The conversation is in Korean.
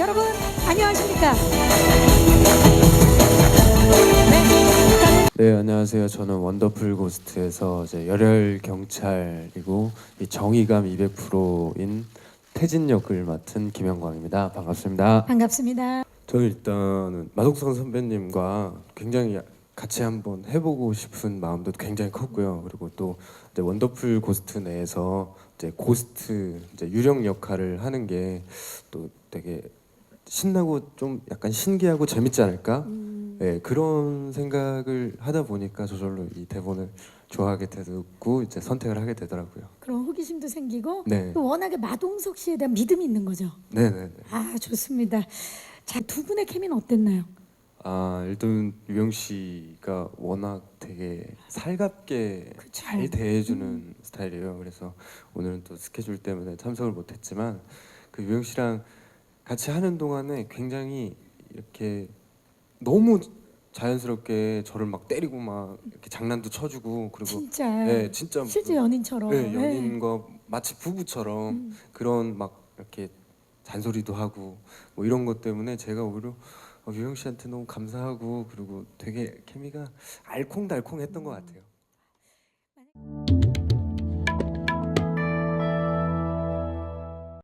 안녕하십니까? 네. 네 안녕하세요. 저는 원더풀 고스트에서 이제 열혈 경찰이고 이 정의감 200%인 태진 역을 맡은 김영광입니다. 반갑습니다. 반갑습니다. 저는 일단은 마동석 선배님과 굉장히 같이 한번 해보고 싶은 마음도 굉장히 컸고요. 그리고 또 이제 원더풀 고스트 내에서 이제 고스트 이제 유령 역할을 하는 게 또 되게 신나고 좀 약간 신기하고 재밌지 않을까? 네, 그런 생각을 하다 보니까 저절로 이 대본을 좋아하게 되고 이제 선택을 하게 되더라고요. 그런 호기심도 생기고 네, 또 워낙에 마동석 씨에 대한 믿음이 있는 거죠. 네, 네. 네. 아 좋습니다. 자 두 분의 케미는 어땠나요? 아 일단 유영 씨가 워낙 되게 살갑게 그쵸. 잘 대해주는 스타일이에요. 그래서 오늘은 또 스케줄 때문에 참석을 못했지만 그 유영 씨랑 같이 하는 동안에 굉장히 이렇게 너무 자연스럽게 저를 막 때리고 막 이렇게 장난도 쳐주고 그리고 진짜 네 진짜 실제 그- 연인처럼. 네, 네. 연인과 마치 부부처럼 음. 그런 막 이렇게 잔소리도 하고 뭐 이런 것 때문에 제가 오히려 어, 유영 씨한테 너무 감사하고 그리고 되게 케미가 알콩달콩했던 것 같아요.